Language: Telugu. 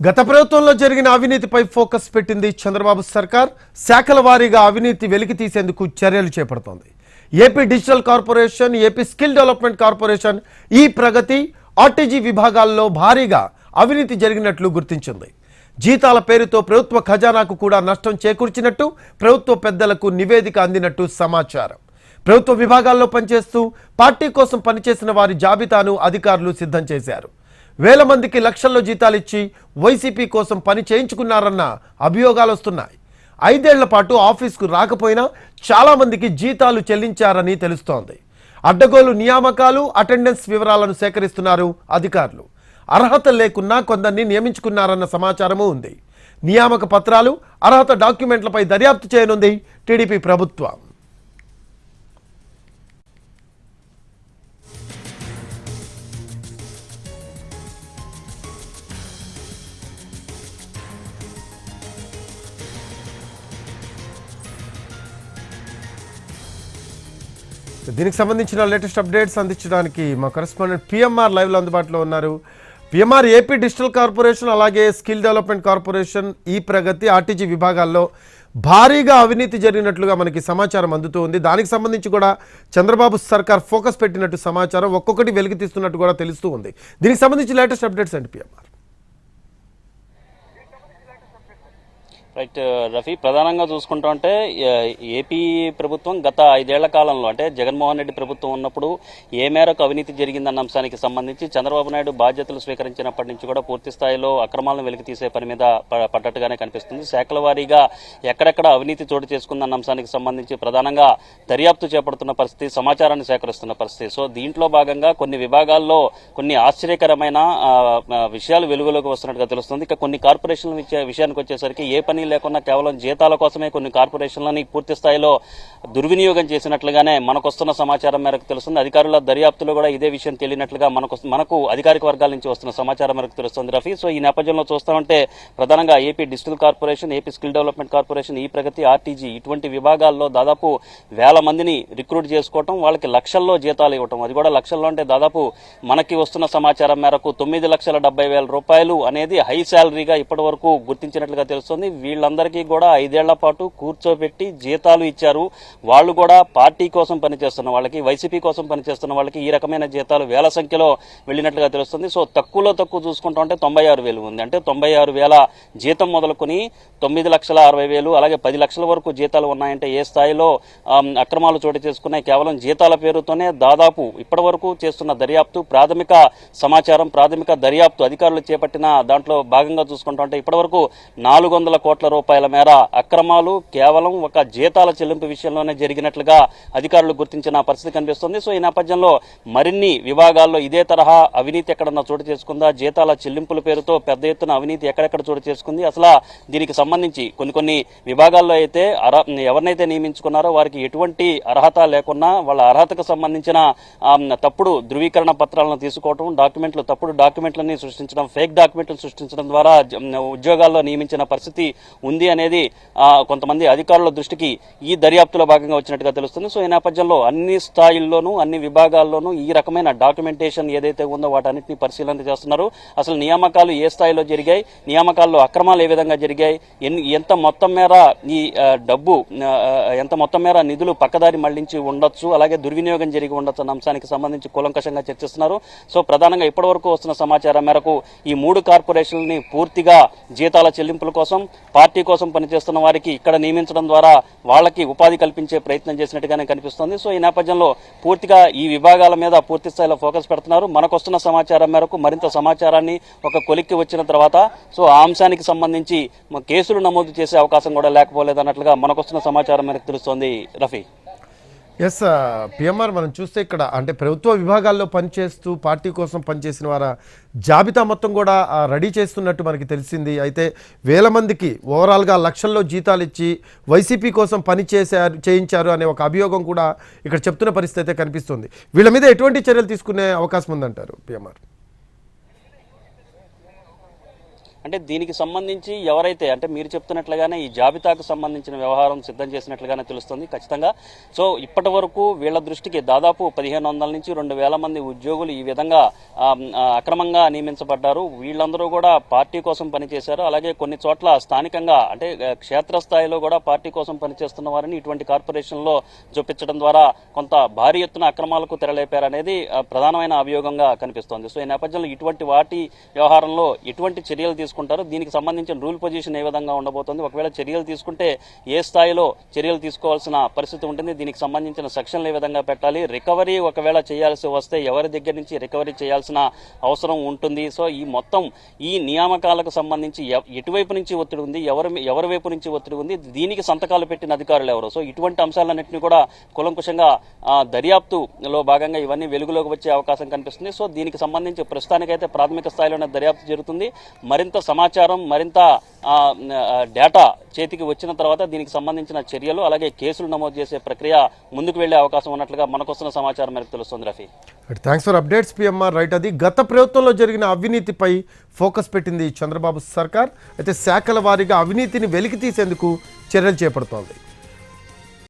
గత ప్రభుత్వంలో జరిగిన అవినీతిపై ఫోకస్ పెట్టింది చంద్రబాబు సర్కార్. శాఖల వారీగా అవినీతి వెలికి తీసేందుకు చర్యలు చేపడుతోంది. AP digital corporation AP skill development corporation e Pragati RTG విభాగాల్లో భారీగా అవినీతి జరిగినట్లు గుర్తించింది. జీతాల పేరుతో ప్రభుత్వ ఖజానాకు కూడా నష్టం చేకూర్చినట్టు ప్రభుత్వ పెద్దలకు నివేదిక అందినట్టు సమాచారం. ప్రభుత్వ విభాగాల్లో పనిచేస్తూ పార్టీ కోసం పనిచేసిన వారి జాబితాను అధికారులు సిద్ధం చేశారు. వేల మందికి లక్షల్లో జీతాలు ఇచ్చి వైసీపీ కోసం పని చేయించుకున్నారన్న అభియోగాలు వస్తున్నాయి. ఐదేళ్ళ పాటు ఆఫీస్కు రాకపోయినా చాలామందికి జీతాలు చెల్లించారని తెలుస్తోంది. అడ్డగోలు నియామకాలు అటెండెన్స్ వివరాలను సేకరిస్తున్నారు అధికారులు. అర్హత లేకున్నా కొందరిని నియమించుకున్నారన్న సమాచారము ఉంది. నియామక పత్రాలు అర్హత డాక్యుమెంట్లపై దర్యాప్తు చేయనుంది టీడీపీ ప్రభుత్వం. దీనికి సంబంధించిన లేటెస్ట్ అప్డేట్స్ అందించడానికి మా కరెస్పాండెంట్ పిఎంఆర్ లైవ్లో అందుబాటులో ఉన్నారు. పిఎంఆర్ ఏపీ డిజిటల్ కార్పొరేషన్ అలాగే skill development corporation e Pragati RTG విభాగాల్లో భారీగా అవినీతి జరిగినట్లుగా మనకి సమాచారం అందుతూ ఉంది. దానికి సంబంధించి కూడా చంద్రబాబు సర్కార్ ఫోకస్ పెట్టినట్టు సమాచారం ఒక్కొక్కటి వెలికి తీస్తున్నట్టు కూడా తెలుస్తూ ఉంది. దీనికి సంబంధించి లేటెస్ట్ అప్డేట్స్ అండి పిఎంఆర్? రైట్ రఫీ ప్రధానంగా చూసుకుంటా అంటే ఏపీ ప్రభుత్వం గత ఐదేళ్ళ కాలంలో అంటే జగన్మోహన్ రెడ్డి ప్రభుత్వం ఉన్నప్పుడు ఏ మేరకు అవినీతి జరిగిందన్న అంశానికి సంబంధించి చంద్రబాబు నాయుడు బాధ్యతలు స్వీకరించినప్పటి నుంచి కూడా పూర్తి స్థాయిలో అక్రమాలను వెలికి తీసే పని మీద ప- పడ్డట్టుగానే కనిపిస్తుంది. శాఖల వారీగా ఎక్కడెక్కడ అవినీతి చోటు చేసుకుందన్న అంశానికి సంబంధించి ప్రధానంగా దర్యాప్తు చేపడుతున్న పరిస్థితి సమాచారాన్ని సేకరిస్తున్న పరిస్థితి. సో దీంట్లో భాగంగా కొన్ని విభాగాల్లో కొన్ని ఆశ్చర్యకరమైన విషయాలు వెలుగులోకి వస్తున్నట్టుగా తెలుస్తుంది. ఇక కొన్ని కార్పొరేషన్ల విషయానికి వచ్చేసరికి ఏ పని లేకుండా కేవలం జీతాల కోసమే కొన్ని కార్పొరేషన్లని పూర్తి స్థాయిలో దుర్వినియోగం చేసినట్లుగానే మనకు వస్తున్న సమాచారం మేరకు తెలుస్తుంది. అధికారుల దర్యాప్తులో కూడా ఇదే విషయం తెలియనట్లుగా మనకు మనకు అధికారిక వర్గాల నుంచి వస్తున్న సమాచారం మేరకు తెలుస్తుంది రఫీ. సో ఈ నేపథ్యంలో చూస్తామంటే ప్రధానంగా AP digital corporation AP skill development corporation e Pragati RTG ఇటువంటి విభాగాల్లో దాదాపు వేల మందిని రిక్రూట్ చేసుకోవటం వాళ్ళకి లక్షల్లో జీతాలు ఇవ్వటం. అది కూడా లక్షల్లో అంటే దాదాపు మనకి వస్తున్న సమాచారం మేరకు తొమ్మిది లక్షల డెబ్బై వేల రూపాయలు అనేది హై శాలరీగా ఇప్పటి వరకు గుర్తించినట్లుగా తెలుస్తుంది. వీళ్ళందరికీ కూడా ఐదేళ్ళ పాటు కూర్చోబెట్టి జీతాలు ఇచ్చారు. వాళ్ళు కూడా పార్టీ కోసం పనిచేస్తున్న వాళ్ళకి వైసీపీ కోసం పనిచేస్తున్న వాళ్ళకి ఈ రకమైన జీతాలు వేల సంఖ్యలో వెళ్ళినట్లుగా తెలుస్తుంది. సో తక్కువలో తక్కువ చూసుకుంటా ఉంటే తొంభై ఆరు వేలు ఉంది. అంటే తొంభై ఆరు వేల జీతం మొదలుకొని తొమ్మిది లక్షల అరవై వేలు అలాగే పది లక్షల వరకు జీతాలు ఉన్నాయంటే ఏ స్థాయిలో అక్రమాలు చోటు చేసుకున్నాయి? కేవలం జీతాల పేరుతోనే దాదాపు ఇప్పటి వరకు చేస్తున్న దర్యాప్తు ప్రాథమిక సమాచారం ప్రాథమిక దర్యాప్తు అధికారులు చేపట్టిన దాంట్లో భాగంగా చూసుకుంటా ఉంటే ఇప్పటి వరకు నాలుగు వందల కోట్ల రూపాయల మేర అక్రమాలు కేవలం ఒక జీతాల చెల్లింపు విషయంలోనే జరిగినట్లుగా అధికారులు గుర్తించిన పరిస్థితి కనిపిస్తుంది. సో ఈ నేపథ్యంలో మరిన్ని విభాగాల్లో ఇదే తరహా అవినీతి ఎక్కడన్నా చోటు చేసుకుందా? జీతాల చెల్లింపుల పేరుతో పెద్ద ఎత్తున అవినీతి ఎక్కడెక్కడ చోటు చేసుకుంది? అసలు దీనికి సంబంధించి కొన్ని కొన్ని విభాగాల్లో అయితే అర ఎవరినైతే నియమించుకున్నారో వారికి ఎటువంటి అర్హత లేకున్నా వాళ్ళ అర్హతకు సంబంధించిన తప్పుడు ధృవీకరణ పత్రాలను తీసుకోవటం డాక్యుమెంట్లు తప్పుడు డాక్యుమెంట్లని సృష్టించడం ఫేక్ డాక్యుమెంట్లు సృష్టించడం ద్వారా ఉద్యోగాల్లో నియమించిన పరిస్థితి ఉంది అనేది కొంతమంది అధికారుల దృష్టికి ఈ దర్యాప్తులో భాగంగా వచ్చినట్టుగా తెలుస్తుంది. సో ఈ నేపథ్యంలో అన్ని స్థాయిల్లోనూ అన్ని విభాగాల్లోనూ ఈ రకమైన డాక్యుమెంటేషన్ ఏదైతే ఉందో వాటన్నిటిని పరిశీలన చేస్తున్నారు. అసలు నియామకాలు ఏ స్థాయిలో జరిగాయి నియామకాల్లో అక్రమాలు ఏ విధంగా జరిగాయి ఎన్ని ఎంత మొత్తం మేర ఈ డబ్బు ఎంత మొత్తం మేర నిధులు పక్కదారి మళ్ళించి ఉండొచ్చు అలాగే దుర్వినియోగం జరిగి ఉండొచ్చు అన్న అంశానికి సంబంధించి కూలంకషంగా చర్చిస్తున్నారు. సో ప్రధానంగా ఇప్పటివరకు వస్తున్న సమాచారం మేరకు ఈ మూడు కార్పొరేషన్లని పూర్తిగా జీతాల చెల్లింపుల కోసం పార్టీ కోసం పనిచేస్తున్న వారికి ఇక్కడ నియమించడం ద్వారా వాళ్ళకి ఉపాధి కల్పించే ప్రయత్నం చేసినట్టుగానే కనిపిస్తుంది. సో ఈ నేపథ్యంలో పూర్తిగా ఈ విభాగాల మీద పూర్తి స్థాయిలో ఫోకస్ పెడుతున్నారు. మనకు వస్తున్న సమాచారం మేరకు మరింత సమాచారాన్ని ఒక కొలిక్కి వచ్చిన తర్వాత సో ఆ అంశానికి సంబంధించి కేసులు నమోదు చేసే అవకాశం కూడా లేకపోలేదన్నట్లుగా మనకొస్తున్న మనకు వస్తున్న సమాచారం మేరకు తెలుస్తోంది. రఫీ. ఎస్ పిఎంఆర్ uh, మనం చూస్తే ఇక్కడ అంటే ప్రభుత్వ విభాగాల్లో పనిచేస్తూ పార్టీ కోసం పనిచేసిన వారి జాబితా మొత్తం కూడా రెడీ చేస్తున్నట్టు మనకి తెలిసింది. అయితే వేల మందికి ఓవరాల్గా లక్షల్లో జీతాలు ఇచ్చి వైసీపీ కోసం పనిచేశారు చేయించారు అనే ఒక అభియోగం కూడా ఇక్కడ చెప్తున్న పరిస్థితి అయితే కనిపిస్తుంది. వీళ్ళ మీద ఎటువంటి చర్యలు తీసుకునే అవకాశం ఉందంటారు పిఎంఆర్ అంటే దీనికి సంబంధించి ఎవరైతే అంటే మీరు చెప్తున్నట్లుగానే ఈ జాబితాకు సంబంధించిన వ్యవహారం సిద్ధం చేసినట్లుగానే తెలుస్తుంది ఖచ్చితంగా. సో ఇప్పటి వరకు వీళ్ళ దృష్టికి దాదాపు పదిహేను వందల నుంచి రెండు వేల మంది ఉద్యోగులు ఈ విధంగా అక్రమంగా నియమించబడ్డారు. వీళ్ళందరూ కూడా పార్టీ కోసం పనిచేశారు. అలాగే కొన్ని చోట్ల స్థానికంగా అంటే క్షేత్రస్థాయిలో కూడా పార్టీ కోసం పనిచేస్తున్న వారిని ఇటువంటి కార్పొరేషన్లో చూపించడం ద్వారా కొంత భారీ ఎత్తున అక్రమాలకు తెరలేపారనేది అనేది ప్రధానమైన అభియోగంగా కనిపిస్తోంది. సో ఈ నేపథ్యంలో ఇటువంటి వాటి వ్యవహారంలో ఎటువంటి చర్యలు తీసుకుంటారు. దీనికి సంబంధించిన రూల్ పొజిషన్ ఏ విధంగా ఉండబోతోంది ఒకవేళ చర్యలు తీసుకుంటే ఏ స్థాయిలో చర్యలు తీసుకోవాల్సిన పరిస్థితి ఉంటుంది దీనికి సంబంధించిన సెక్షన్లు ఏ విధంగా పెట్టాలి రికవరీ ఒకవేళ చేయాల్సి వస్తే ఎవరి దగ్గర నుంచి రికవరీ చేయాల్సిన అవసరం ఉంటుంది. సో ఈ మొత్తం ఈ నియామకాలకు సంబంధించి ఎటువైపు నుంచి ఒత్తిడి ఉంది ఎవరి ఎవరి వైపు నుంచి ఒత్తిడి ఉంది దీనికి సంతకాలు పెట్టిన అధికారులు ఎవరు? సో ఇటువంటి అంశాలన్నింటినీ కూడా కులంకుశంగా దర్యాప్తులో భాగంగా ఇవన్నీ వెలుగులోకి వచ్చే అవకాశం కనిపిస్తుంది. సో దీనికి సంబంధించి ప్రస్తుతానికైతే ప్రాథమిక స్థాయిలోనే దర్యాప్తు జరుగుతుంది. మరింత సమాచారం మరింత డేటా చేతికి వచ్చిన తర్వాత దీనికి సంబంధించిన చర్యలు అలాగే కేసులు నమోదు చేసే ప్రక్రియ ముందుకు వెళ్ళే అవకాశం ఉన్నట్లుగా మనకొస్తున్న సమాచారం మేరకు తెలుస్తుంది Rafi. Thanks for updates PMR right అది గత ప్రభుత్వంలో జరిగిన అవినీతిపై ఫోకస్ పెట్టింది చంద్రబాబు సర్కార్. అయితే శాఖల వారీగా అవినీతిని వెలికి తీసేందుకు చర్యలు చేపడుతోంది.